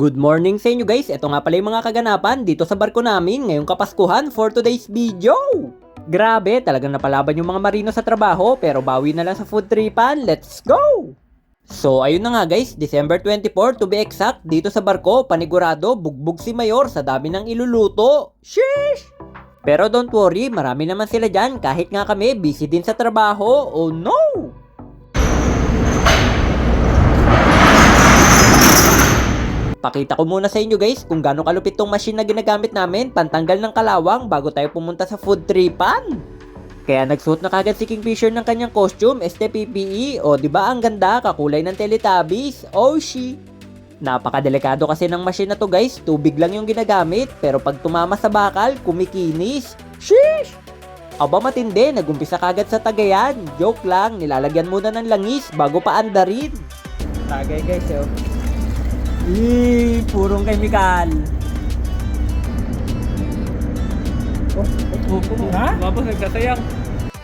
Good morning sa inyo guys. Ito nga pala yung mga kaganapan dito sa barko namin ngayong Kapaskuhan for today's video. Grabe, talagang napalaban yung mga marino sa trabaho pero bawi na lang sa food tripan. Let's go! So ayun na nga guys, December 24 to be exact, dito sa barko, panigurado, bugbog si Mayor sa dami ng iluluto. Sheesh! Pero don't worry, marami naman sila dyan kahit nga kami busy din sa trabaho. Oh no! Pakita ko muna sa inyo guys kung gaano kalupit tong machine na ginagamit namin pantanggal ng kalawang bago tayo pumunta sa food tripan. Kaya nagsuot na kagad si Kingfisher ng kanyang costume, este PPE, o di ba ang ganda, kakulay ng Teletubbies, oh she. Napakadelikado kasi ng machine na to guys, tubig lang yung ginagamit, pero pag tumama sa bakal, kumikinis. Sheesh! Aba matindi, nagumpisa kagad sa tagayan. Joke lang, nilalagyan muna ng langis bago pa andarin. Tagay guys, oh. Eh, purong chemical. Oh, Ha? Mabos nagsasayang.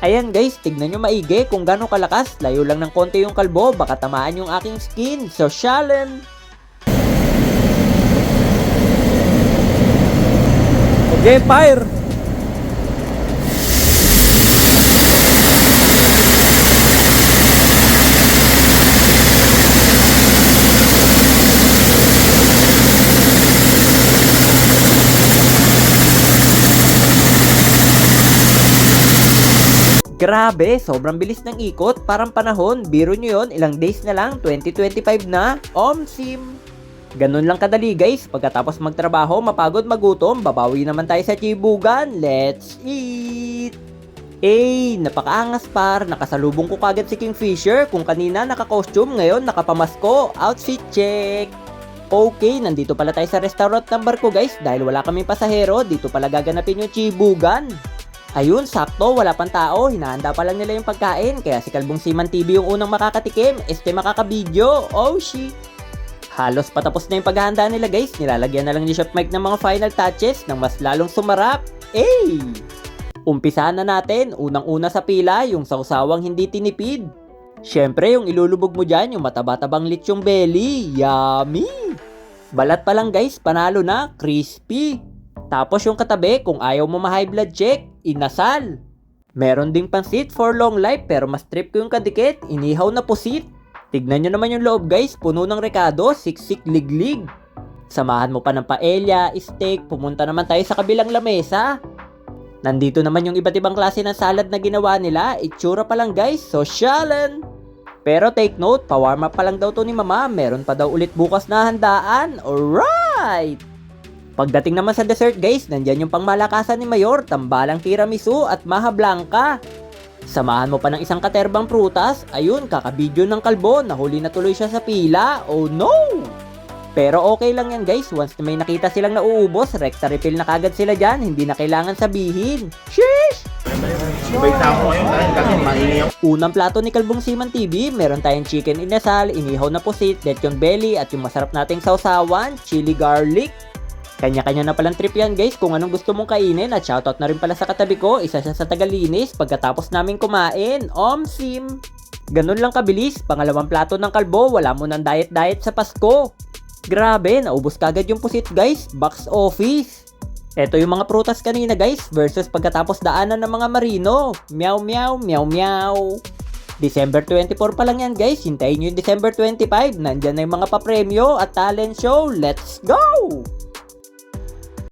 Ayan guys, tignan nyo maigi kung gaano kalakas. Layo lang ng konti yung kalbo, baka tamaan yung aking skin. So, Shalon! Okay, fire! Grabe, sobrang bilis ng ikot. Parang panahon, biro nyo yon ilang days na lang, 2025 na. Omsim! Ganun lang kadali guys, pagkatapos magtrabaho, mapagod, magutom, babawi naman tayo sa chibugan. Let's eat! Eh, napakaangas par, nakasalubong ko kagad si Kingfisher kung kanina naka-costume, ngayon nakapamasko, outfit check! Okay, nandito pala tayo sa restaurant ng barko guys dahil wala kaming pasahero, dito pala gaganapin yung chibugan. Ayun, sakto, wala pang tao, hinahanda pa lang nila yung pagkain, kaya si Kalbong Siman TV yung unang makakatikim, este makakabidyo, oh shit! Halos patapos na yung paghahanda nila guys, nilalagyan na lang ni Chef Mike ng mga final touches ng mas lalong sumarap. Hey! Umpisahan na natin, unang-una sa pila, yung sausawang hindi tinipid. Siyempre, yung ilulubog mo dyan, yung mataba-tabang belly, yummy! Balat pa lang guys, panalo na, crispy! Tapos yung katabi, kung ayaw mo ma-high blood check, inasal. Meron ding pansit for long life pero mas trip ko yung kadikit, inihaw na pusit. Tignan nyo naman yung loob guys, puno ng rekado, siksik liglig. Samahan mo pa ng paella, steak, pumunta naman tayo sa kabilang lamesa. Nandito naman yung iba't ibang klase ng salad na ginawa nila, itsura pa lang guys, socialan. Pero take note, pa-warm up pa lang daw to ni mama, meron pa daw ulit bukas na handaan, alright! Pagdating naman sa dessert guys, nandyan yung pangmalakasan ni Mayor, tambalang tiramisu at maha blanca. Samahan mo pa ng isang katerbang prutas, ayun, kakabidyo ng kalbo, nahuli na tuloy siya sa pila, oh no! Pero okay lang yan guys, once na may nakita silang nauubos, rekta refill na kagad sila dyan, hindi na kailangan sabihin. Sheesh! Unang plato ni Kalbong Siman TV, meron tayong chicken inasal, inihaw na pusit, lechon belly, at yung masarap nating sausawan, chili garlic. Kanya-kanya na palang trip yan guys kung anong gusto mong kainin at shoutout na rin pala sa katabi ko, isa siya sa tagalinis pagkatapos namin kumain, Omsim! Ganun lang kabilis, pangalawang plato ng kalbo, wala mo ng diet-diet sa Pasko. Grabe, naubos kagad yung pusit guys, box office. Ito yung mga prutas kanina guys versus pagkatapos daanan ng mga marino. Meow meow, meow meow. December 24 pa lang yan guys, hintayin nyo yung December 25, nandyan na yung mga papremyo at talent show, let's go!